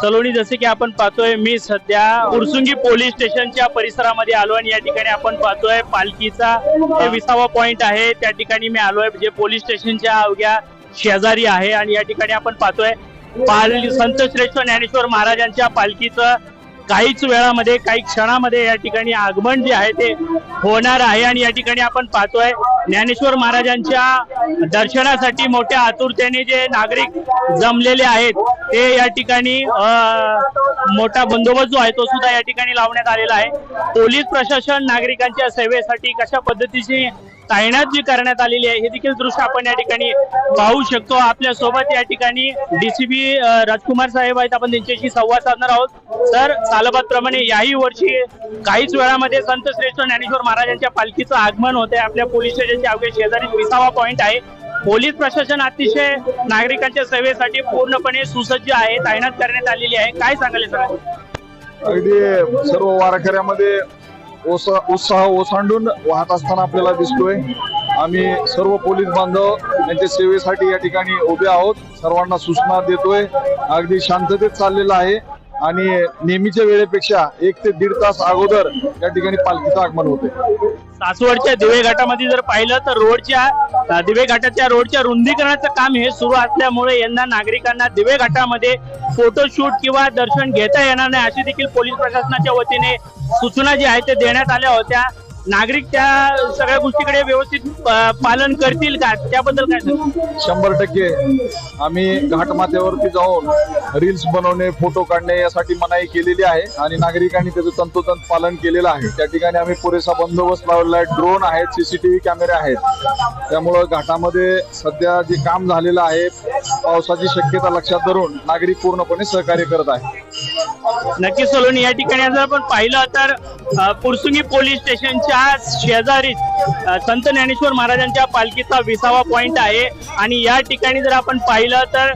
सलोनी जसे की आपण पाहतोय मी सध्या उरसुंगी पोलीस स्टेशनच्या परिसरामध्ये आलो आणि या ठिकाणी आपण पाहतोय पालखीचा विसावा पॉइंट आहे. त्या ठिकाणी मी आलोय जे पोलीस स्टेशनच्या अवघ्या शेजारी आहे आणि या ठिकाणी आपण पाहतोय पाल संत श्रेष्ठ ज्ञानेश्वर महाराजांच्या पालखीचं काहीच वेळामध्ये काही क्षणामध्ये या ठिकाणी आगमन जे आहे ते होणार आहे. आणि या ठिकाणी आपण पाहतोय ज्ञानेश्वर महाराजांच्या दर्शनासाठी मोठ्या आतुरतेने जे नागरिक जमलेले आहेत ते या ठिकाणी मोठा बंदोबस्त जो आहे तो सुद्धा या ठिकाणी लावण्यात आलेला आहे. पोलीस प्रशासन नागरिकांच्या सेवेसाठी कशा पद्धतीची तैनात जी करण्यात आलेली आहे हे देखील दृश्य आपण या ठिकाणी पाहू शकतो. आपल्यासोबत या ठिकाणी डीसीपी राजकुमार साहेब आहेत. आपण त्यांच्याशी संवाद साधणार आहोत. सर सालबादप्रमाणे याही वर्षी काहीच वेळामध्ये संत श्रेष्ठ ज्ञानेश्वर महाराजांच्या पालखीचं आगमन होते आपल्या पोलीस स्टेशनच्या अवघ्या शेजारी विसावा पॉईंट आहे. पोलीस प्रशासन अतिशय नागरिकांच्या सेवेसाठी पूर्णपणे सुसज्ज आहे तैनात करण्यात आलेली आहे. काय सांगाल सर अगदी सर्व वारकऱ्यामध्ये उत्साह ओसांडून वाहत असताना आपल्याला दिसतोय. आम्ही सर्व पोलीस बांधव यांच्या सेवेसाठी या ठिकाणी उभे आहोत. सर्वांना सूचना देतोय. अगदी शांततेत चाललेलं आहे. आणि नेहमीच्या वेळेपेक्षा एक ते दीड तास अगोदर या ठिकाणी पालखीचं आगमन होते. सासवडच्या दिवे घाटामध्ये जर पाहिलं तर रोडच्या दिवे घाटाच्या रोडच्या रुंदीकरणाचं काम हे सुरू असल्यामुळे यंदा नागरिकांना दिवे घाटामध्ये फोटोशूट किंवा दर्शन घेता येणार नाही अशी देखील पोलीस प्रशासनाच्या वतीने सूचना जी आहे ते देण्यात आल्या होत्या. नागरिक त्या सगळ्या गोष्टीकडे व्यवस्थित पालन करतील का? त्याबद्दल काय शंभर टक्के. आम्ही घाटमाथ्यावरती जाऊन रील्स बनवणे फोटो काढणे यासाठी मनाई केलेली आहे आणि नागरिकांनी त्याचं तंतोतंत पालन केलेलं आहे. त्या ठिकाणी आम्ही पुरेसा बंदोबस्त लावलेला आहे. ड्रोन आहेत सीसीटीव्ही कॅमेरे आहेत. त्यामुळं घाटामध्ये सध्या जे काम झालेलं आहे पावसाची शक्यता लक्षात धरून नागरिक पूर्णपणे सहकार्य करत आहे नक्की सलोनी या ठिकाणी जर आपण पाहिलं तर पुरसुंगी पोलीस स्टेशनच्या शेजारीच संत ज्ञानेश्वर महाराजांच्या पालखीचा विसावा पॉइंट आहे. आणि या ठिकाणी जर आपण पाहिलं तर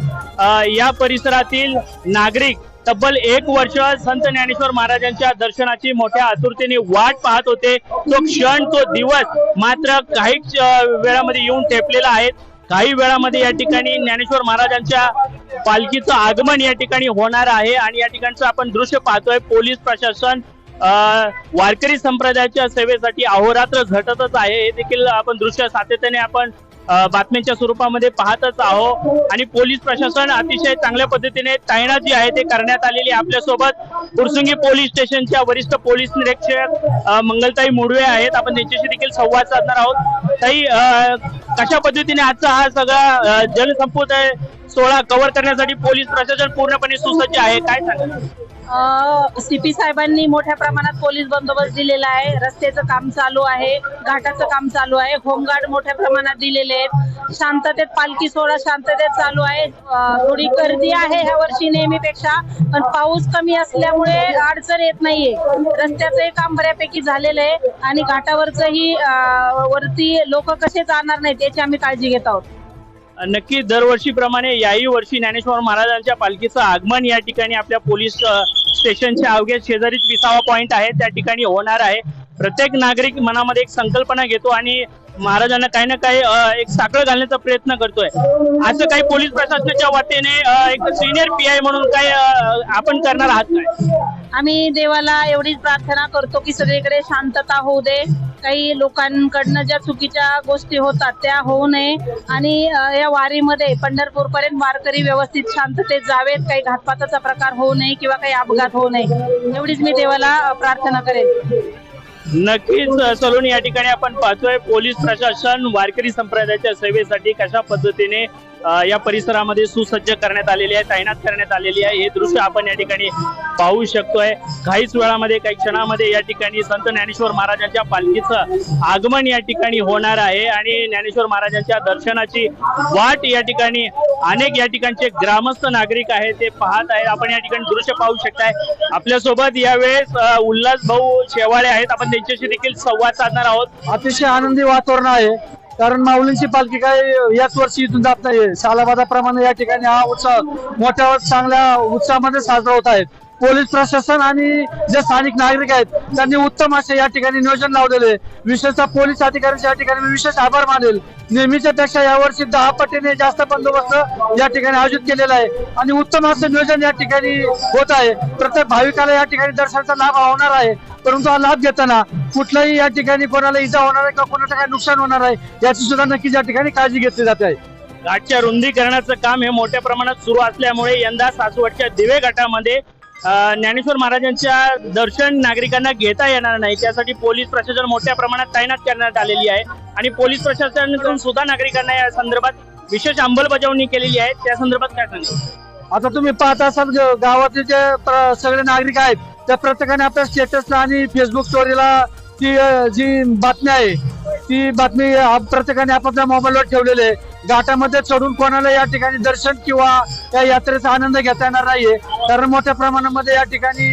या परिसरातील नागरिक तब्बल एक वर्ष संत ज्ञानेश्वर महाराजांच्या दर्शनाची मोठ्या आतुरतेने वाट पाहत होते. तो क्षण तो दिवस मात्र काही वेळामध्ये येऊन ठेपलेला आहे. काही वेळामध्ये या ठिकाणी ज्ञानेश्वर महाराजांच्या पालखीचं आगमन या ठिकाणी होणार आहे आणि या ठिकाणचं आपण दृश्य पाहतोय. पोलीस प्रशासन वारकरी संप्रदायाच्या सेवेसाठी अहोरात्र झटतच आहे. हे देखील आपण दृश्य सातत्याने आपण बातम्यांच्या स्वरूपामध्ये पाहतच आहोत. आणि पोलीस प्रशासन अतिशय चांगल्या पद्धतीने तैनात जी आहे. ते करण्यात आलेली आपल्यासोबत. पुरसुंगी पोलीस स्टेशनच्या वरिष्ठ पोलीस निरीक्षक मंगलताई मुडवे आहेत. आपण त्यांच्याशी देखील संवाद साधणार आहोत. ताई कशा पद्धतीने आजचा हा सगळा अं, सोहळा कव्हर करण्यासाठी पोलीस प्रशासन पूर्णपणे सुसज्ज आहे. काय सांगा सीपी साहेबांनी मोठ्या प्रमाणात पोलीस बंदोबस्त दिलेला आहे. रस्त्याचं काम चालू आहे घाटाचं काम चालू आहे. होमगार्ड मोठ्या प्रमाणात दिलेले आहेत. शांततेत पालखी सोहळा शांततेत चालू आहे. थोडी गर्दी आहे ह्या वर्षी नेहमीपेक्षा पण पाऊस कमी असल्यामुळे अडचण येत नाहीये. रस्त्याचंही काम बऱ्यापैकी झालेलं आहे आणि घाटावरचंही वरती लोक कसे जाणार नाहीत याची आम्ही काळजी घेत आहोत. नक्की दरवर्षीप्रमाणे याही वर्षी ज्ञानेश्वर महाराजांच्या पालखीचं आगमन या ठिकाणी आपल्या पोलीस स्टेशनच्या अवघ्या शेजारीच विसावा पॉईंट आहे. त्या ठिकाणी होणार आहे. प्रत्येक नागरिक मनामध्ये एक संकल्पना घेतो आणि महाराजांना काही ना काही एक साखळ घालण्याचा प्रयत्न करतोय. असं काही पोलीस प्रशासनाच्या वतीने एक सिनियर पी आय म्हणून काय आपण करणार आहात काय? आम्ही देवाला एवढीच प्रार्थना करतो की सगळीकडे शांतता होऊ दे. काही लोकांकडनं ज्या चुकीच्या गोष्टी होतात त्या होऊ नये. आणि या वारीमध्ये पंढरपूर पर्यंत वारकरी व्यवस्थित शांततेत जावेत. काही घातपाताचा प्रकार होऊ नये किंवा काही अपघात होऊ नये. एवढीच मी देवाला प्रार्थना करेन. नक्कीच अ, सलोनी या ठिकाणी आपण पाहतोय पोलीस प्रशासन वारकरी संप्रदायाच्या सेवेसाठी कशा पद्धतीने या परिसरामध्ये सुसज्ज करण्यात आलेली आहे तैनात करण्यात आलेली आहे. हे दृश्य आपण या ठिकाणी पाहू शकतोय. काहीच वेळामध्ये काही क्षणामध्ये या ठिकाणी संत ज्ञानेश्वर महाराजांच्या पालखीचं आगमन या ठिकाणी होणार आहे आणि ज्ञानेश्वर महाराजांच्या दर्शनाची वाट या ठिकाणी अनेक या ठिकाणचे ग्रामस्थ नागरिक आहेत ते पाहत आहेत. आपण या ठिकाणी दृश्य पाहू शकताय. आपल्यासोबत यावेळेस उल्हास भाऊ शेवाळे आहेत. आपण त्यांच्याशी देखील संवाद साधणार आहोत. अतिशय आनंदी वातावरण आहे. कारण माऊलींची पालखी काय याच वर्षी इथून जात नाहीये. सालाबादाप्रमाणे या ठिकाणी हा उत्सव मोठ्या चांगल्या उत्साहामध्ये साजरा होत आहेत पोलीस प्रशासन आणि जे स्थानिक नागरिक आहेत त्यांनी उत्तम असे या ठिकाणी नियोजन लावलेले विशेषतः पोलीस अधिकाऱ्यांचे या ठिकाणी मी विशेष आभार मानेल. नेहमीच्या पेक्षा यावर्षी दहा पटीने जास्त बंदोबस्त या ठिकाणी आयोजित केलेला आहे. आणि उत्तम असं नियोजन या ठिकाणी होत आहे. प्रत्येक भाविकाला या ठिकाणी दर्शनाचा लाभ होणार आहे. परंतु हा लाभ घेताना कुठलाही या ठिकाणी कोणाला इजा होणार आहे किंवा कोणाचं काही नुकसान होणार आहे याची सुद्धा नक्कीच या ठिकाणी काळजी घेतली जाते आहे. घाटच्या रुंदीकरणाचं काम हे मोठ्या प्रमाणात सुरू असल्यामुळे यंदा सासवडच्या दिवे घाटामध्ये ज्ञानेश्वर महाराजांच्या दर्शन नागरिकांना घेता येणार नाही. त्यासाठी पोलीस प्रशासन मोठ्या प्रमाणात तैनात करण्यात आलेली आहे. आणि पोलीस प्रशासनाकडून सुद्धा नागरिकांना या संदर्भात विशेष अंमलबजावणी केलेली आहे. त्या संदर्भात काय सांगा आता तुम्ही पाहत असाल गावातले जे सगळे नागरिक आहेत त्या प्रत्येकाने आपल्या स्टेटसला आणि फेसबुक स्टोरीला ती जी बातमी आहे ती बातमी प्रत्येकाने आपापल्या मोबाईलवर ठेवलेली आहे. घाटामध्ये चढून कोणाला या ठिकाणी दर्शन किंवा या यात्रेचा आनंद घेता येणार नाहीये. कारण मोठ्या प्रमाणामध्ये या ठिकाणी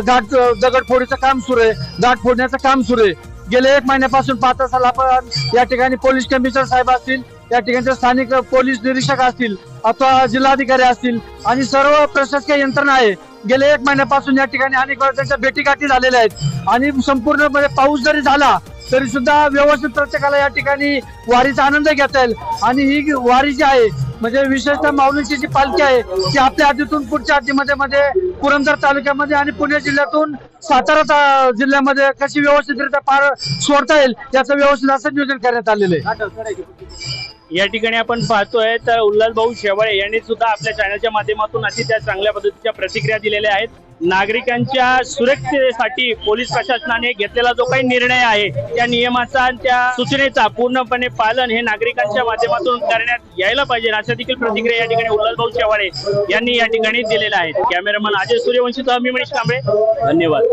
घाट दगडफोडीचं काम सुरू आहे. घाट फोडण्याचं काम सुरू आहे. गेले एक महिन्यापासून पाहत असाल आपण या ठिकाणी पोलीस कमिशनर साहेब असतील या ठिकाणचे स्थानिक पोलीस निरीक्षक असतील अथवा जिल्हाधिकारी असतील आणि सर्व प्रशासकीय यंत्रणा आहे. गेले एक महिन्यापासून या ठिकाणी अनेक वेळा त्यांच्या भेटीगाठी झालेल्या आहेत. आणि संपूर्ण म्हणजे पाऊस जरी झाला तरी सुद्धा व्यवस्थित प्रत्येकाला या ठिकाणी वारीचा आनंद घेता येईल. आणि ही वारी जी आहे म्हणजे विशेषतः माऊलीची जी पालखी आहे ती आपल्या आधीतून पुढच्या आधीमध्ये मध्ये पुरंदर तालुक्यामध्ये आणि पुणे जिल्ह्यातून सातारा ता- जिल्ह्यामध्ये कशी व्यवस्थितरित्या पार सोडता येईल याचं व्यवस्थित असं नियोजन करण्यात आलेलं आहे. या ठिकाणी आपण पाहतोय तर उल्हास भाऊ शेवाळे यांनी सुद्धा आपल्या चॅनलच्या माध्यमातून अति त्या चांगल्या पद्धतीच्या प्रतिक्रिया दिलेल्या आहेत. नागरिकांच्या सुरक्षेसाठी पोलीस प्रशासनाने घेतलेला जो काही निर्णय आहे त्या नियमाचा आणि त्या सूचनेचा पूर्णपणे पालन हे नागरिकांच्या माध्यमातून करण्यात यायला पाहिजे अशा देखील प्रतिक्रिया या ठिकाणी उल्हासभाऊ शेवाळे यांनी या ठिकाणी दिलेल्या आहेत कॅमेरामन अजय सूर्यवंशी मी मनीष कांबळे. धन्यवाद.